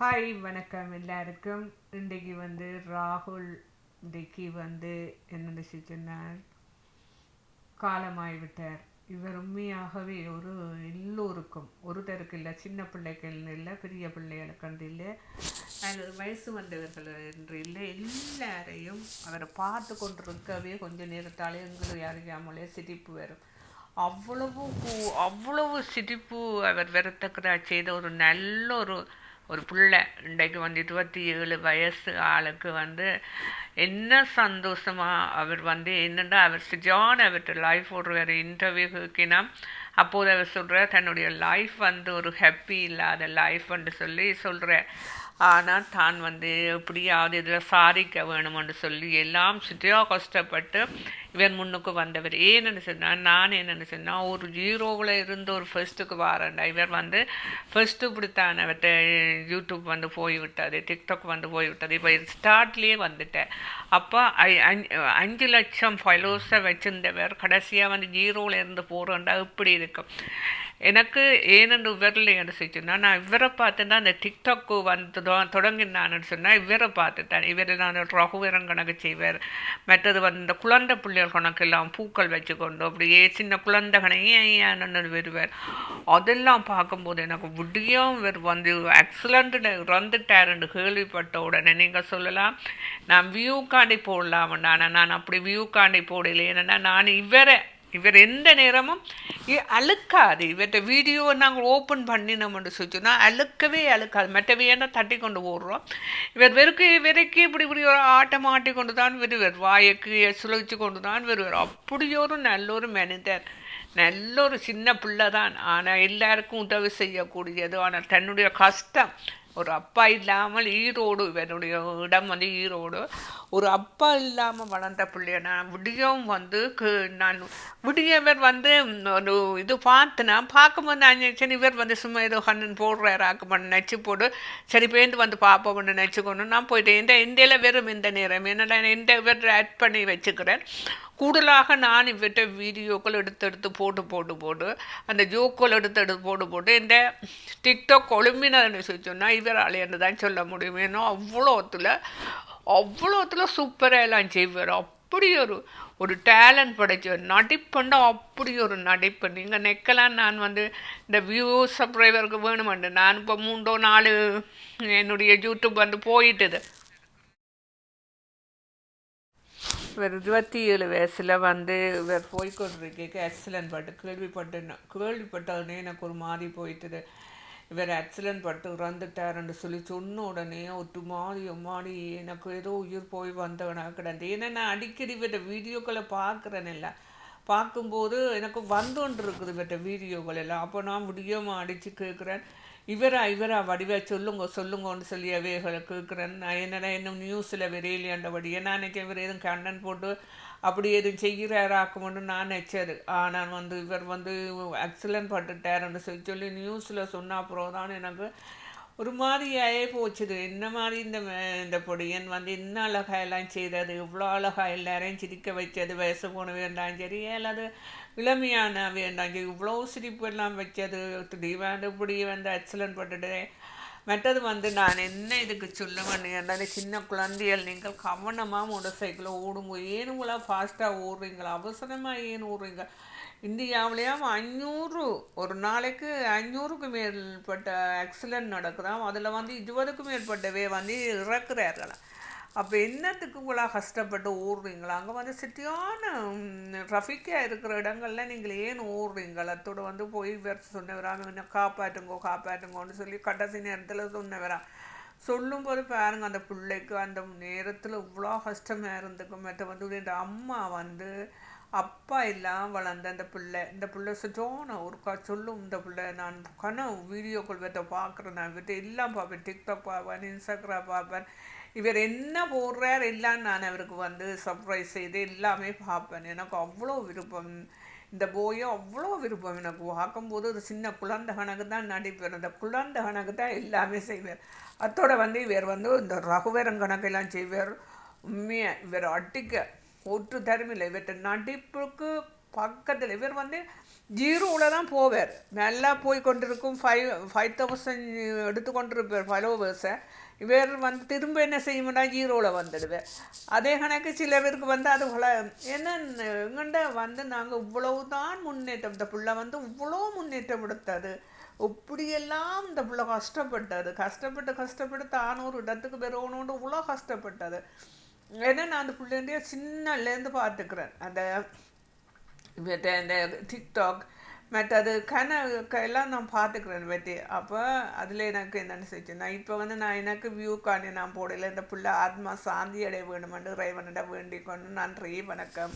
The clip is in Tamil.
ஹாய் வணக்கம் எல்லாருக்கும். இன்றைக்கு வந்து ராகுல் இன்றைக்கு வந்து என்ன சொன்னார்? காலமாகிவிட்டார் இவர் உண்மையாகவே ஒரு எல்லோருக்கும் ஒருத்தருக்கு இல்லை சின்ன பிள்ளைகள்னு இல்லை பெரிய பிள்ளைகளுக்கு இல்லை அல்லது வயசு வந்தவர்கள் என்று இல்லை எல்லாரையும் அவரை பார்த்து கொண்டிருக்கவே கொஞ்ச நேரத்தாலே எங்களுக்கு அறியாமலே சிரிப்பு வரும். அவ்வளவு அவ்வளவு சிரிப்பு அவர் வரத்தக்கதா செய்த ஒரு நல்ல ஒரு ஒரு பிள்ளை இன்றைக்கு வந்து இருபத்தி ஏழு வயசு ஆளுக்கு வந்து என்ன சந்தோஷமாக அவர் வந்து என்னென்னா அவர் சுஜான் அவர்கிட்ட லைஃப் ஒரு வேறு இன்டர்வியூக்கினா அப்போது அவர் சொல்கிற தன்னுடைய லைஃப் வந்து ஒரு ஹாப்பி இல்லாத லைஃப்ன்னு சொல்லி சொல்கிற ஆனால் தான் வந்து எப்படியாவது இதில் சாதிக்க வேணும்னு சொல்லி எல்லாம் சுற்றியாக கஷ்டப்பட்டு இவர் முன்னுக்கு வந்தவர். ஏன்னு சொன்னால் நான் என்னென்னு சொன்னால் ஒரு ஜீரோவில் இருந்து ஒரு ஃபர்ஸ்ட்டுக்கு வரேன்டா. இவர் வந்து ஃபர்ஸ்ட்டு இப்படித்தான் யூடியூப் வந்து போய்விட்டது டிக்டாக் வந்து போய்விட்டது. இப்போ ஸ்டார்ட்லேயே வந்துட்டேன். அப்போ ஐ- அஞ்சு அஞ்சு லட்சம் ஃபாலோவர்ஸை வச்சுருந்தவர் கடைசியாக வந்து ஜீரோவில் இருந்து போகிறோண்டா இப்படி இருக்கும் எனக்கு ஏனென்று இவரில் என்ன நான் இவரை பார்த்து தான் அந்த டிக்டாக்கு வந்து தொடங்கினான்னு சொன்னால் இவரை பார்த்து தான் இவர் நான் ரகுவரம் கணக்கு செய்வார். மற்றது வந்து இந்த குழந்தை பிள்ளைகள் கணக்கெல்லாம் பூக்கள் வச்சுக்கொண்டு அப்படியே சின்ன குழந்தைகளையும் ஏன்னு வருவார்? அதெல்லாம் பார்க்கும்போது எனக்கு விடியும் இவர் வந்து ஆக்சிடெண்ட்டில் இறந்துட்டாருன்னு கேள்விப்பட்ட உடனே நீங்கள் சொல்லலாம். நான் வியூ காண்டி போடலாம் நான் அப்படி வியூ காண்டி போடல ஏன்னா நான் இவரை இவர் எந்த நேரமும் அழுக்காது. இவர்கிட்ட வீடியோ நாங்கள் ஓப்பன் பண்ணினோம்னு சொல்லிச்சோன்னா அழுக்கவே அழுக்காது. மற்றவே தட்டி கொண்டு ஓடுறோம். இவர் வெறுக்கு வெறுக்கி இப்படி இப்படி ஒரு ஆட்டம் ஆட்டி கொண்டு தான் வருவார். வாயக்கு சுழச்சு கொண்டு தான் வருவார். அப்படியொரு ஒரு நல்ல ஒரு மனிதர். நல்ல ஒரு சின்ன பிள்ளை தான். ஆனால் எல்லாருக்கும் உதவி செய்யக்கூடியது. ஆனால் தன்னுடைய கஷ்டம் ஒரு அப்பா இல்லாமல் ஈரோடு இவனுடைய இடம் வந்து ஈரோடு. ஒரு அப்பா இல்லாமல் வளர்ந்த பிள்ளைய நான் விடியவும் வந்து நான் விடியவர் வந்து ஒரு இது பார்த்தேன்னா பார்க்கும்போது நான் சரி இவர் வந்து சும்மா ஏதோ கண்ணன் போடுறாரு ஆக்கமன் நச்சு போடு சரி பேருந்து வந்து பார்ப்போம்னு நச்சுக்கணும் நான் போயிட்டேன். இந்த இந்தியாவில் வெறும் இந்த நேரம். என்னடா இந்த இவர் ஆட் பண்ணி வச்சுக்கிறேன். கூடுதலாக நான் இவர்கிட்ட வீடியோக்கள் எடுத்து எடுத்து போட்டு போட்டு போட்டு அந்த ஜோக்கள் எடுத்து எடுத்து போட்டு போட்டு இந்த டிக்டாக் ஒளிம்பினதுன்னு சொன்னால் இவரால் என்ன தான் சொல்ல முடியும் ஏன்னா அவ்வளோத்தில் அவ்வளோத்தில் சூப்பராக எல்லாம் செய்வார். அப்படி ஒரு ஒரு டேலண்ட் படைச்சவர் நடிப்புண்டா அப்படி ஒரு நடிப்பு. நீங்கள் நெக்கலாம் நான் வந்து இந்த வியூ சப்ஸ்கிரைபருக்கு வேணுமெண்டு நான் இப்போ மூன்றோ நாலு என்னுடைய யூடியூப் வந்து போயிட்டுது. இவர் இருபத்தி ஏழு வயசில் வந்து இவர் போய்கொண்டிருக்க ஆக்சிடென்ட் பட்டு கேள்விப்பட்டு கேள்விப்பட்டவுடனே எனக்கு ஒரு மாதிரி போயிட்டுது. இவர் ஆக்சிடென்ட் பட்டு இறந்துட்டாருன்னு சொல்லி சொன்ன உடனே ஒரு மாதிரி மாறி எனக்கு ஏதோ உயிர் போய் வந்தவனாக கிடந்து. ஏன்னா நான் அடிக்கடி இவர்கிட்ட வீடியோக்களை பார்க்குறேன் இல்லை. பார்க்கும்போது எனக்கு வந்துன்னு இருக்குது இவர்கிட்ட வீடியோக்கள் எல்லாம். அப்போ நான் முடியாமல் அடித்து கேட்குறேன். இவரா இவரா வடிவா சொல்லுங்க சொல்லுங்கன்னு சொல்லி அவைகளை கேட்குறேன். நான் என்னடா இன்னும் நியூஸில் விரையிலேண்டபடியே நான் நினைச்சேன் இவர் எதுவும் கண்டன் போட்டு அப்படி எதுவும் செய்கிறாராக்குமென்னு நான் நினச்சது. ஆனால் வந்து இவர் வந்து ஆக்சிடென்ட் பட்டுட்டாருன்னு சொல்லி சொல்லி நியூஸில் சொன்ன அப்புறம் தான் எனக்கு ஒரு மாதிரியாயே போச்சுது. என்ன மாதிரி இந்த இந்த பொடியன் வந்து இன்னும் அழகா எல்லாம் செய்தது? இவ்வளோ அழகா எல்லாரையும் சிரிக்க வச்சது வயசு போன வேண்டாம் சரி அல்லது இளமையான வேண்டாம் சரி இவ்வளோ சிரிப்பு எல்லாம் வச்சது. திடீர்னு இப்படி வந்து ஆக்சிடென்ட் பட்டுட்டு மற்றது வந்து நான் என்ன இதுக்கு சொல்லுவேன் என்னது சின்ன குழந்தைகள் நீங்கள் கவனமாக மோட்டர் சைக்கிளை ஓடுங்க. ஏனுங்களா ஃபாஸ்ட்டாக ஓடுறீங்களா அவசரமாக ஏன் ஓடுறீங்க? இந்தியாவிலேயும் அஞ்சூறு ஒரு நாளைக்கு அஞ்சூறுக்கு மேற்பட்ட ஆக்சிடென்ட் நடக்குதாம் அதில் வந்து இருபதுக்கும் மேற்பட்டவே வந்து இறக்குறார்களாம் அப்போ என்னத்துக்கு இவ்வளோ கஷ்டப்பட்டு ஓடுறீங்களா? அங்கே வந்து சிட்டியான ட்ரஃபிக்காக இருக்கிற இடங்கள்ல நீங்கள் ஏன் ஓடுறீங்களா அத்தோட வந்து போய் வேறு சொன்னவராங்க என்ன காப்பாற்றுங்கோ காப்பாற்றுங்கோன்னு சொல்லி கடைசி நேரத்தில் சொன்னவரா. சொல்லும்போது பாருங்க அந்த பிள்ளைக்கு அந்த நேரத்தில் இவ்வளோ கஷ்டமாக இருந்துக்கும். மற்ற வந்து இந்த அம்மா வந்து அப்பா எல்லாம் வளர்ந்த அந்த பிள்ளை. இந்த பிள்ளை சுஜோன ஒருக்கா சொல்லும் இந்த பிள்ளை. நான் கனவு வீடியோ விட்ட பார்க்குறேன். நான் விட்டு எல்லாம் பார்ப்பேன். டிக்டாக் பார்ப்பேன் இன்ஸ்டாகிராம் பார்ப்பேன். இவர் என்ன போடுறார் எல்லாம் நான் அவருக்கு வந்து சர்ப்ரைஸ் செய்து எல்லாமே பார்ப்பேன். எனக்கு அவ்வளோ விருப்பம். இந்த போயோ அவ்வளோ விருப்பம் எனக்கு. பார்க்கும்போது ஒரு சின்ன குழந்தை கணக்கு தான் நடிப்பேன். அந்த குழந்தை கணக்கு தான் எல்லாமே செய்வார் அத்தோட வந்து இவர் வந்து இந்த ரகுவரன் கணக்கெல்லாம் செய்வார். உண்மையாக இவர் அடிக்க ஒற்று தருமில்லை. இவர்கிட்ட நடிப்புக்கு பக்கத்தில் இவர் வந்து ஜீரோவில் தான் போவார். நல்லா போய் கொண்டிருக்கும் ஃபைவ் ஃபைவ் தௌசண்ட் எடுத்து கொண்டிருப்பார் ஃபாலோவர்ஸை இவர் வந்து திரும்ப என்ன செய்யணும்னா ஜீரோவில் வந்துடுவேன் அதே கணக்கு சில பேருக்கு வந்து அது போல என்ன எங்கண்ட வந்து நாங்கள் இவ்வளவு தான் முன்னேற்றம் இந்த பிள்ளை வந்து இவ்வளோ முன்னேற்றம் எடுத்தது. இப்படியெல்லாம் இந்த பிள்ளை கஷ்டப்பட்டது. கஷ்டப்பட்டு கஷ்டப்பட்டு தான் ஒரு இடத்துக்கு பெறணும்னு இவ்வளோ கஷ்டப்பட்டது. ஏன்னா நான் அந்த பிள்ளைடைய சின்னலேருந்து பார்த்துக்கிறேன். அந்த இந்த டிக்டாக் மற்றது கனவு எல்லாம் நான் பார்த்துக்கிறேன் பற்றி அப்போ அதில் எனக்கு என்னென்னு செஞ்சு நான் இப்போ வந்து நான் எனக்கு வியூ காணி நான் போடல. இந்த பிள்ளை ஆத்மா சாந்தி அடைய வேணுமென்று இறைவனிடம் வேண்டிக் கொண்டு நன்றி வணக்கம்.